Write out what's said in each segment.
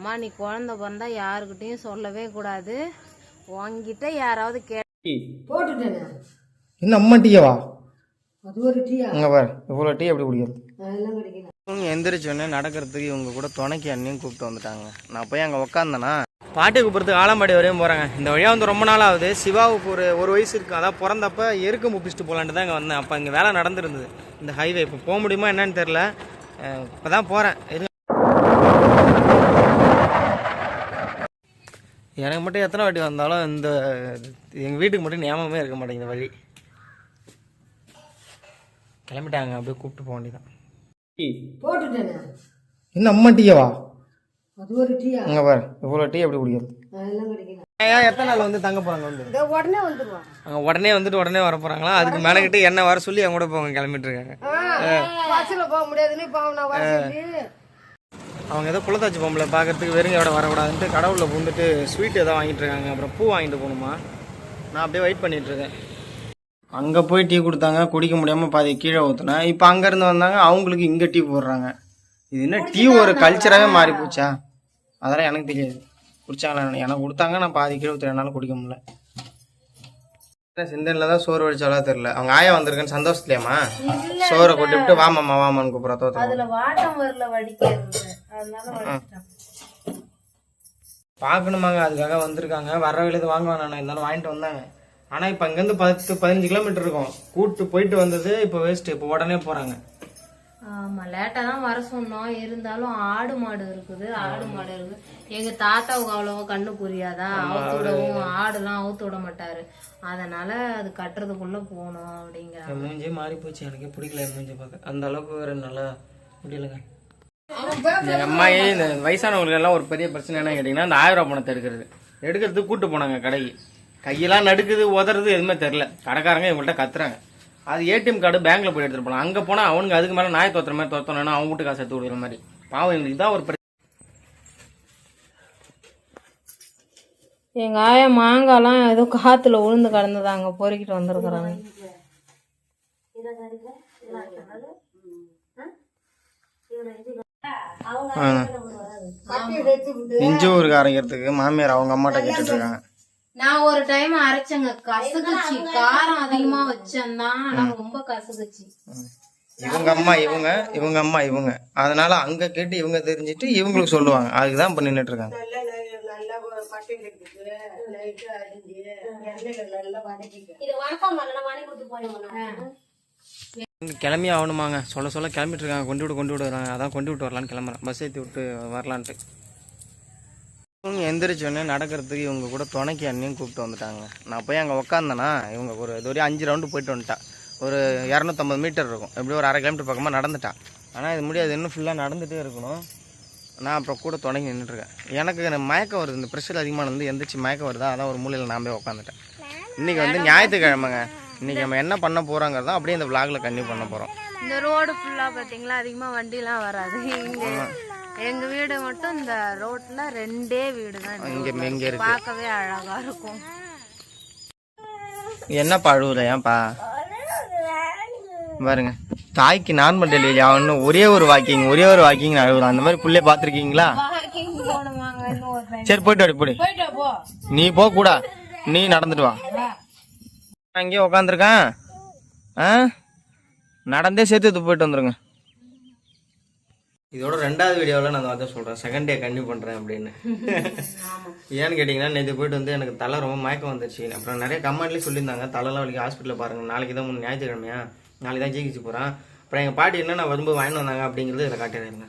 அம்மா நீ குழந்தை பிறந்தா யாருக்கிட்டையும் சொல்லவே கூடாது. உன்கிட்ட யாராவது கே போட்டுட்டேனே என்ன அம்மா டீயவா அது ஒரு டீயா? அங்கே பாரு இவ்வளோ டீ எப்படி குடிக்கிறது? அதெல்லாம் கிடைக்கல இவங்க எந்திரிச்சோடனே நடக்கிறதுக்கு இவங்க கூட துணைக்கு அண்ணியும் கூப்பிட்டு வந்துட்டாங்க. நான் போய் அங்கே உக்காந்தேனா? பாட்டி கூப்பிட்றதுக்கு ஆலம்பாடி வரையும் போகிறாங்க இந்த வழியாக வந்து ரொம்ப நாள் ஆகுது. சிவாவுக்கு ஒரு ஒரு வயசு இருக்கு. அதான் பிறந்தப்ப எருக்க முப்பிச்சுட்டு போகலான்ட்டு தான் இங்கே வந்தேன். அப்போ இங்கே வேலை நடந்துருந்தது. இந்த ஹைவே இப்போ போக முடியுமா என்னன்னு தெரில இப்போ தான் போகிறேன் எனக்கு மட்டும் எத்தனை வாட்டி வந்தாலும் இந்த எங்கள் வீட்டுக்கு மட்டும் ஞாபகமே இருக்க மாட்டேங்குது வழி. கிளம்பிட்டாங்க அப்படியே கூப்பிட்டு போக வேண்டியதான் போட்டுட்டேனே. என்ன அம்மா டீயவா அது ஒரு டீயா? அங்கே பாரு இவ்வளோ டீ எப்படி குடிக்கிறது? ஏன் எத்தனை நாள் வந்து தங்க போகிறாங்க வந்து? உடனே வந்துருவான் அங்கே உடனே வந்துட்டு உடனே வர போகிறாங்களா அதுக்கு மேலேக்கிட்டு என்ன வர சொல்லி என் கூட போங்க கிளம்பிட்டு இருக்காங்க. பஸ்ஸில் போக முடியாதுன்னு இப்போ நான் அவங்க ஏதோ குளத்தாச்சி பொம்பளை பார்க்கறதுக்கு வெறுங்கையோட வரக்கூடாதுன்ட்டு கடவுளில் பூந்துட்டு ஸ்வீட் ஏதோ வாங்கிட்டு இருக்காங்க. அப்புறம் பூ வாங்கிட்டு போகணுமா? நான் அப்படியே வெயிட் பண்ணிட்டு இருக்கேன். அங்கே போய் டீ கொடுத்தாங்க. குடிக்க முடியாமல் பாதி கீழே ஊற்றுனேன் இப்போ அங்கேருந்து வந்தாங்க. அவங்களுக்கு இங்கே டீ போடுறாங்க. இது என்ன டீ ஒரு கல்ச்சராகவே மாறி போச்சா? அதெல்லாம் எனக்கு தெரியாது. குடிச்சாங்களா எனக்கு கொடுத்தாங்க. நான் பாதி கீழே ஊற்ற என்னால் குடிக்க முடியல. சிந்தனில் தான் சோறு வடிச்சாலா தெரில அவங்க ஆயா வந்திருக்கேன்னு சந்தோஷத்துலையாம்மா? சோறை கொட்டி விட்டு வாமாம்மா வாமான்னு கூப்பிட்றா தோத்த பார்க்கணுமாங்க அதுக்காக வந்திருக்காங்க. வர வழியில வாங்க வேணாம் இருந்தாலும் வாங்கிட்டு வந்தாங்க ஆனால் இப்போ அங்கேருந்து பத்து பதினஞ்சு கிலோமீட்டர் இருக்கும். கூட்டு போயிட்டு வந்தது இப்போ வேஸ்ட்டு இப்போ உடனே போகிறாங்க ஆமா லேட்டா தான் வர சொன்னோம். இருந்தாலும் ஆடு மாடு இருக்குது. ஆடு மாடு இருக்கு. எங்க தாத்தாவுக்கு அவ்வளவா கண்ணு புரியாதா? அவுத்து விடவும் ஆடுலாம் அவுத்து விட மாட்டாரு. அதனால அது கட்டுறதுக்குள்ள போகணும் அப்படிங்கிற மூஞ்சே மாறி போச்சு எனக்கே பிடிக்கல மூஞ்சி பார்க்க. அந்த அளவுக்கு வேற நல்லா முடியலங்க. எங்கள் அம்மாயே இந்த வயசானவங்களுக்கு எல்லாம் ஒரு பெரிய பிரச்சனை என்ன கேட்டிங்கன்னா இந்த ஆயிரம் ரூபா பணத்தை எடுக்கிறது. எடுக்கிறதுக்கு கூட்டு போனாங்க கடைக்கு. கையெல்லாம் நடுக்குது உதறது எதுவுமே தெரில கடைக்காரங்க இவங்கள்ட்ட கத்துறாங்க. அது ஏடிஎம் கார்டு பேங்க்ல போய் எடுத்துட்டு போகலாம் அங்கே போனால் அவனுக்கு அதுக்கு மேலே நாய் தோத்துற மாதிரி தோத்தணும்னா அவங்க வீட்டு காசு எடுத்து கொடுக்குற மாதிரி. பாவம் இவங்களுக்கு தான் ஒரு பிரச்சனை. எங்க ஆயா மாங்காய்லாம் ஏதோ காத்துல உளுந்து கிடந்ததாங்க பொறுக்கிட்டு வந்திருக்கிறாங்க. நெஞ்சு ஊருக்கு அரைக்கிறதுக்கு மாமியார் அவங்க அம்மாட்ட கேட்டுட்டு இருக்காங்க நான் ஒரு டைம் அரைச்சேங்க. கசகுச்சு காரம் அதிகமா வச்சேன்தான் ஆனா ரொம்ப கசகுச்சு இவங்க அம்மா இவங்க இவங்க அம்மா இவங்க. அதனால அங்க கேட்டு இவங்க தெரிஞ்சுட்டு இவங்களுக்கு சொல்லுவாங்க. அதுக்கு தான் இப்போ நின்றுட்டு இருக்காங்க கிளம்பி ஆகணுமாங்க சொல்ல சொல்ல கிளம்பிட்டு இருக்காங்க கொண்டு விட்டு கொண்டு விட்டு வராங்க அதான் கொண்டு விட்டு வரலான்னு கிளம்புறேன். பஸ் ஏற்றி விட்டு வரலான்ட்டு. இவங்க எந்திரிச்சோடனே நடக்கிறதுக்கு இவங்க கூட துணைக்கு அண்ணியும் கூப்பிட்டு வந்துட்டாங்க. நான் போய் அங்கே உக்காந்தேனா இவங்க ஒரு இது ஒரு அஞ்சு ரவுண்டு போயிட்டு வந்துட்டா ஒரு இரநூத்தம்பது மீட்டர் இருக்கும். எப்படி ஒரு அரை கிலோமீட்டர் பக்கமாக நடந்துட்டா ஆனால் இது முடியாது. இன்னும் ஃபுல்லாக நடந்துகிட்டே இருக்கணும். நான் அப்புறம் கூட தொடங்கி நின்றுட்டுருக்கேன் எனக்கு எனக்கு மயக்கம் வருது. இந்த ப்ரெஷர் அதிகமாக வந்து எந்திரிச்சு மயக்கம் வருதா? அதான் ஒரு மூலையில் நான் போய் உட்காந்துட்டேன் இன்றைக்கி வந்து ஞாயிற்றுக்கிழமைங்க. இன்றைக்கி நம்ம என்ன பண்ண போகிறோங்கிறத அப்படியே இந்த விளாகில் கன்டினியூ பண்ண போகிறோம் இந்த ரோடு ஃபுல்லா பாத்தீங்களா? அதிகமா வண்டிலாம் வராது. இங்க எங்க வீடு மட்டும் இந்த ரோட்ல ரெண்டே வீடு தான் இங்கே இங்கே பார்க்கவே அழகா இருக்கும். என்னப்பா அழுவுற ஏன்ப்பா பாருங்க. தாய்க்கு நார்மல் டெலிவரி ஆகணும் ஒரே ஒரு வாக்கிங் ஒரே ஒரு வாக்கிங் அழுகுறான் அந்த மாதிரி புள்ளைய பார்த்துருக்கீங்களா. சரி போயிட்டு வாடி போடி. நீ போக கூடா நீ நடந்துட்டு வா. அங்கேயே உக்காந்துருக்கேன். ஆ? நடந்தே சேர்த்து போயிட்டு வந்துருங்க. இதோட ரெண்டாவது வீடியோவில் நான் வந்து சொல்கிறேன் செகண்ட் டே கண்டினியூ பண்ணுறேன் அப்படின்னு. ஏன்னு கேட்டிங்கன்னா நேற்று போயிட்டு வந்து எனக்கு தலை ரொம்ப மயக்கம் வந்துருச்சு. அப்புறம் நிறைய கமெண்ட்லேயும் சொல்லியிருந்தாங்க. தலைலாம் வலிக்கு ஹாஸ்பிட்டலில் பாருங்கள் நாளைக்கு தான் மூணு ஞாயிற்றுக்கிழமையா? நாளைக்கு தான் ஜிஹெச் போகிறேன் அப்புறம் எங்கள் பாட்டி என்ன நான் வரும்போது வாங்கிட்டு வந்தாங்க அப்படிங்கிறது இதில் காட்டிடுறாங்க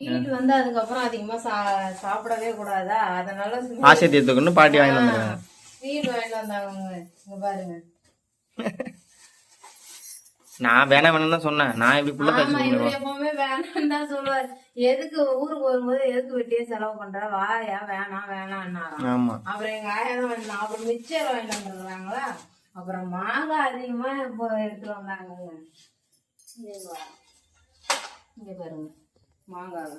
வீட்டு வந்து அதுக்கப்புறம் அதிகமா சா- சாப்பிடவே கூடாதா? அதனால ஆசை தீர்த்துக்குன்னு பாட்டி வாங்கிட்டு வந்துருக்காங்க. வீடு வாங்கிட்டு வந்தாங்க இங்க பாருங்க. நான் வேணாம் வேணாம் தான் சொன்னேன். நான் இப்படி புள்ள ஆமா இவர் எப்பவுமே வேணாம் தான் சொல்லுவாரு. எதுக்கு ஊருக்கு வரும்போது எதுக்கு வெட்டியே செலவு பண்ற? வாயா வேணாம் வேணாம்னாராம் ஆமாம் அப்புறம் எங்க ஆயா வந்தாங்க. அப்புறம் மிச்சர் வாங்கிட்டு வந்துருக்காங்களா அப்புறம் மாங்காய் அதிகமா இப்போ எடுத்துட்டு வந்தாங்க இங்க பாருங்க. மாங்காய்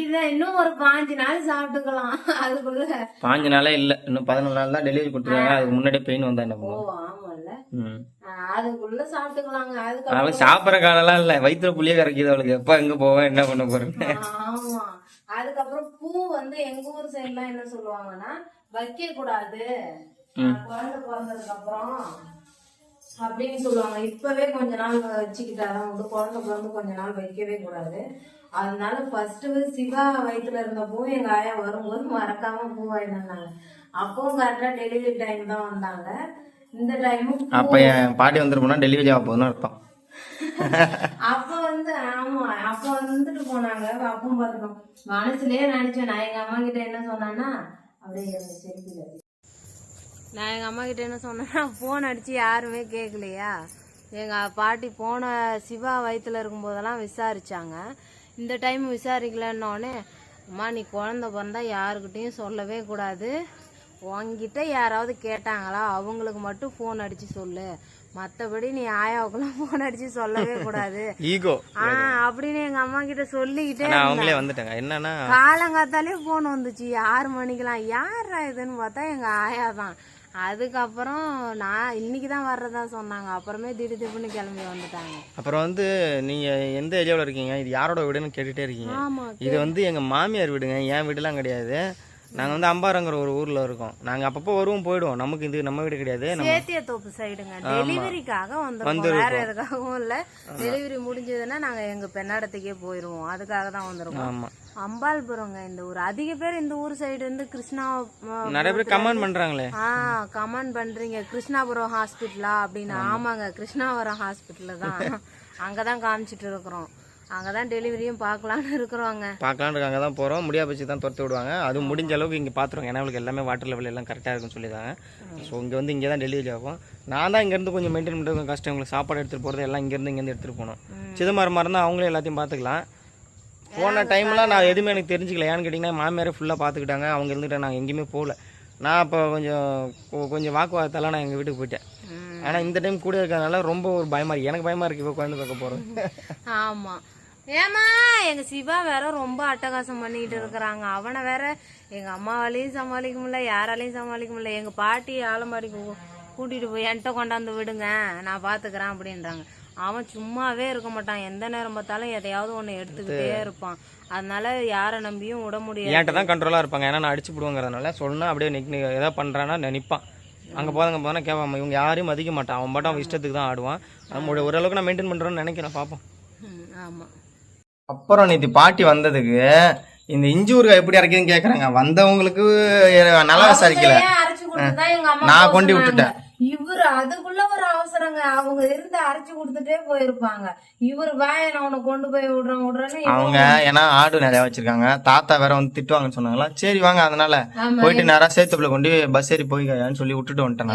இத இன்னும் ஒரு பாஞ்சு நாள் சாப்பிட்டுக்கலாம். அதுக்குள்ள பாஞ்சு நாளே இல்லை. இன்னும் பதினொன்று நாள் தான் டெலிவரி கொடுத்துருக்காங்க அதுக்கு முன்னாடியே பெயின் வந்தா என்ன அதுக்குள்ள சாப்பிட்டுக்கலாங்க. அதுக்கு அவளுக்கு சாப்பிட்ற காலம்லாம் இல்லை. வயிற்றுல புளிய கரைக்குது அவளுக்கு. எப்போ எங்கே போவேன் என்ன பண்ண போறேன் ஆமா. அதுக்கப்புறம் பூ வந்து எங்க ஊர் சைடுலாம் என்ன சொல்லுவாங்கன்னா வைக்க கூடாது குழந்தை பிறந்ததுக்கு அப்புறம் அப்படின்னு சொல்லுவாங்க. இப்பவே கொஞ்ச நாள் வச்சுக்கிட்டாதான் உண்டு. குழந்தை பிறந்து கொஞ்ச நாள் வைக்கவே கூடாது. அதனால ஃபர்ஸ்ட் சிவா வயித்துல இருந்த பூ எங்க ஆயா வரும்போது மறக்காம பூ வாங்கிட்டு வந்தாங்க. அப்பவும் கரெக்டா டெலிவரி டைம் தான் வந்தாங்க. இந்த டைமும் அப்போ என் பாட்டி வந்துருப்போனா டெலிவரி ஆக போகுதுன்னு அர்த்தம். அப்ப வந்து ஆமா அப்ப வந்துட்டு போனாங்க. அப்பவும் பாத்துக்கோ மனசுலயே நினைச்சேன். நான் எங்க அம்மா கிட்ட என்ன சொன்னேன்னா அப்படியே செல்ஃபில நான் எங்க அம்மா கிட்ட என்ன சொன்னேன்னா போன் அடிச்சு யாருமே கேட்கலையா எங்க பாட்டி போன சிவா வயித்துல இருக்கும் போதெல்லாம் விசாரிச்சாங்க. இந்த டைம் விசாரிக்கலன்னொடனே அம்மா நீ குழந்தை பிறந்தா யாருக்கிட்டையும் சொல்லவே கூடாது. உன்கிட்ட யாராவது கேட்டாங்களா அவங்களுக்கு மட்டும் ஃபோன் அடிச்சு சொல்லு. மற்றபடி நீ ஆயாவுக்கெல்லாம் ஃபோன் அடிச்சு சொல்லவே கூடாது. ஈகோ ஆ அப்படின்னு எங்க அம்மா கிட்ட சொல்லிக்கிட்டே அவங்களே வந்துட்டாங்க. என்னன்னா காலங்காத்தாலே போன் வந்துச்சு. ஆறு மணிக்கெல்லாம் யாரா இதுன்னு பார்த்தா எங்க ஆயா தான். அதுக்கப்புறம் நான் இன்னைக்கு தான் வர்றதா சொன்னாங்க. அப்புறமே திடீர் திடீர்னு கிளம்பி வந்துட்டாங்க. அப்புறம் வந்து நீங்கள் எந்த ஏரியாவில் இருக்கீங்க? இது யாரோட வீடுன்னு கேட்டுகிட்டே இருக்கீங்க. ஆமா இது வந்து எங்கள் மாமியார் வீடுங்க. என் வீடுலாம் கிடையாது. நாங்கள் வந்து அம்பாரங்கிற ஒரு ஊரில் இருக்கோம். நாங்கள் அப்பப்போ வருவோம் போயிடுவோம். நமக்கு இது நம்ம வீடு கிடையாது சேத்திய தோப்பு சைடுங்க டெலிவரிக்காக வந்திருக்கோம். வேற எதுக்காகவும் இல்ல. டெலிவரி முடிஞ்சதுன்னா நாங்க எங்க பெண்ணாடத்துக்கே போயிருவோம். அதுக்காக தான் வந்திருக்கோம். ஆமாம் அம்பாள்புரங்க இந்த ஊர். அதிக பேர் இந்த ஊர் சைடு இருந்து கிருஷ்ணா நிறைய பேர் கமெண்ட் பண்ணுறாங்களே ஆ கமெண்ட் பண்றீங்க. கிருஷ்ணாபுரம் ஹாஸ்பிட்டலா அப்படின்னு ஆமாங்க கிருஷ்ணாபுரம் ஹாஸ்பிட்டல் தான். அங்கதான் காமிச்சிட்டு இருக்கிறோம். அங்கதான் டெலிவரியும் பார்க்கலான்னு இருக்கிறோங்க. பார்க்கலான்னு இருக்காங்க தான் போகிறோம் முடியா பச்சு தான் துரத்து விடுவாங்க. அதுவும் முடிஞ்ச அளவுக்கு இங்கே பார்த்துருவோம் ஏன்னா அவளுக்கு எல்லாமே வாட்டர் லெவல் எல்லாம் கரெக்டாக இருக்குன்னு சொல்லியிருக்காங்க. ஸோ இங்கே வந்து இங்கே தான் டெலிவரி ஆகும். நான் தான் இங்கேருந்து கொஞ்சம் மெயின்டைன் பண்ணுறது கஷ்டம். உங்களுக்கு சாப்பாடு எடுத்துகிட்டு போகிறது எல்லாம் இங்கேருந்து இங்கேருந்து எடுத்துகிட்டு போகணும். சிதம்பரம் இருந்தால் அவங்களே எல்லாத்தையும் பார்த்துக்கலாம் போன டைம்லாம் நான் எதுவுமே எனக்கு தெரிஞ்சுக்கல. ஏன்னு கேட்டிங்கன்னா மாமியாரே ஃபுல்லாக பார்த்துக்கிட்டாங்க அவங்க இருந்துட்டு நாங்கள் எங்கேயுமே போகல. நான் அப்போ கொஞ்சம் கொஞ்சம் வாக்குவாதத்தால நான் எங்கள் வீட்டுக்கு போயிட்டேன். ஆனால் இந்த டைம் கூட இருக்கிறதுனால ரொம்ப ஒரு பயமாக இருக்குது எனக்கு பயமாக இருக்குது இப்போ குழந்தை பார்க்க போகிறது ஆமா. ஏமா எங்க சிவா வேற ரொம்ப அட்டகாசம் பண்ணிட்டு இருக்கிறாங்க. அவனை வேற எங்க அம்மாவாலையும் சமாளிக்க முடியல யாராலையும் சமாளிக்க முடியல. எங்க பாட்டி ஆலம்பாடிக்கு கூட்டிட்டு போய் என்கிட்ட கொண்டாந்து விடுங்க நான் பாத்துக்கிறேன் அப்படின்றாங்க. அவன் சும்மாவே இருக்க மாட்டான். எந்த நேரம் பார்த்தாலும் எதையாவது ஒண்ணு எடுத்துக்கிட்டே இருப்பான். அதனால யாரை நம்பியும் விட முடியாது. என்கிட்ட தான் கண்ட்ரோலாக இருப்பாங்க. ஏன்னா நான் அடிச்சு விடுவோங்கிறதுனால சொன்னா அப்படியே நிக் எதாவது பண்ணுறான்னா நினைப்பான் அங்கே போதாங்க போனா கேட்பான் இவங்க யாரையும் மதிக்க மாட்டான். அவன் பாட்டும் அவன் இஷ்டத்துக்கு தான் ஆடுவான். நம்ம ஓரளவுக்கு நான் மெயின்டைன் பண்ணுறோன்னு நினைக்கிறேன். பார்ப்போம் ம், ஆமா. அப்புறம் நேற்று பாட்டி வந்ததுக்கு இந்த இஞ்சி ஊறுகாய் எப்படி அரைக்குதுன்னு கேட்குறாங்க வந்தவங்களுக்கு நல்லா விசாரிக்கல. நான் கொண்டு. விட்டுட்டேன். இவரு அதுக்குள்ள ஒரு அவசரங்க. அவங்க இருந்து அரைச்சு கொடுத்துட்டே போயிருப்பாங்க. இவர் வாய நான் உன்னை கொண்டு போய் விடுறேன் விடுறேன்னு அவங்க ஏன்னா ஆடு நிறையா வச்சிருக்காங்க. தாத்தா வேற வந்து திட்டுவாங்கன்னு சொன்னாங்களா? சரி வாங்க அதனால. போயிட்டு நேரா சேத்துப்புல கொண்டு பஸ் ஏறி போய்க்கான்னு சொல்லி விட்டுட்டு வந்துட்டேன்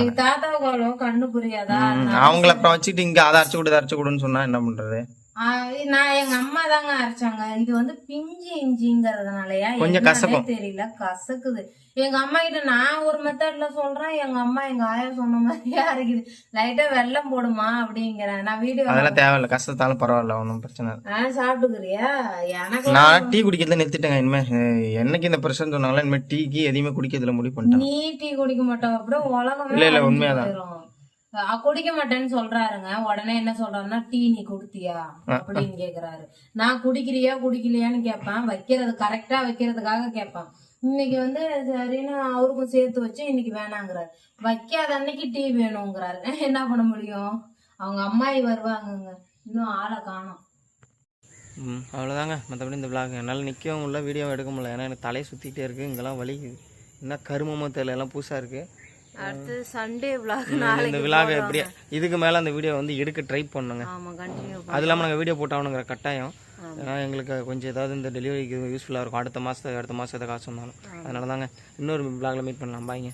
அவ்வளவு கண்ணு புரியாதா? அவங்கள அப்புறம் வச்சுட்டு இங்க அதை அரைச்சு கொடு அரைச்சு கொடுன்னு சொன்னா என்ன பண்றது? நான் எங்க அம்மா தாங்க அரைச்சாங்க. இது வந்து பிஞ்சு இஞ்சிங்கிறதுனாலயா? கொஞ்சம் கசக்கும். தெரியல. கசக்குது. எங்க அம்மா கிட்ட நான் ஒரு மெத்தட்ல சொல்றேன். எங்க அம்மா எங்க ஆயா சொன்ன மாதிரியே அரைக்குது. லைட்டா வெல்லம் போடுமா அப்படிங்கிறேன். நான் வீடியோ அதெல்லாம் தேவையில்ல. கஷ்டத்தாலும் பரவாயில்ல. ஒன்றும் பிரச்சனை இல்லை. நான் சாப்பிட்டுக்கிறியா? எனக்கு நான் டீ குடிக்கிறத நிறுத்திட்டேங்க. இனிமே என்னைக்கு இந்த பிரச்சனை சொன்னாங்களோ இனிமேல் டீக்கு எதையுமே குடிக்கிறதுல முடிவு பண்ணிட்டேன். நீ டீ குடிக்க மாட்டோம் அப்புறம் உலகமே இல்ல, இல்ல, உண்மையாதான். குடிக்க மாட்டேன்னு சொல்றாருங்க. உடனே என்ன சொல்றாருன்னா டீ நீ குடுத்தியா? அப்படின்னு கேக்குறாரு. நான் குடிக்கிறியா குடிக்கலையான்னு கேட்பேன். வைக்கிறது கரெக்டா வைக்கிறதுக்காக கேட்பேன். இன்னைக்கு வந்து சரின்னு அவருக்கும் சேர்த்து வச்சு இன்னைக்கு வேணாங்கிறாரு. வைக்காத அன்னைக்கு டீ வேணுங்கிறாரு. என்ன பண்ண முடியும்? அவங்க அம்மாயி வருவாங்கங்க. இன்னும் ஆளை காணோம். ம் அவ்வளோதாங்க மற்றபடி இந்த விளாக் என்னால் நிற்கவும் முடியல வீடியோ எடுக்க முடியல. ஏன்னா எனக்கு தலையை சுற்றிக்கிட்டே இருக்குது இங்கெல்லாம் வலிக்குது. என்ன கருமமோ தெரியல. எல்லாம் புதுசாக இருக்குது அடுத்து சண்டே விளாக் இந்த விலாக எப்படியே இதுக்கு மேலே அந்த வீடியோ வந்து எடுக்க ட்ரை பண்ணுங்க. ஆமா கண்டினியூ அது இல்லாமல் நாங்கள் வீடியோ போட்டாகணுங்கிற கட்டாயம். ஏன்னா எங்களுக்கு கொஞ்சம் ஏதாவது இந்த டெலிவரிக்கு யூஸ்ஃபுல்லாக இருக்கும். அடுத்த மாதத்துக்கு அடுத்த மாதம் எதாவது காசு வந்தாலும். அதனால தாங்க இன்னொரு விலாகில் மீட் பண்ணலாம். பாய்ங்க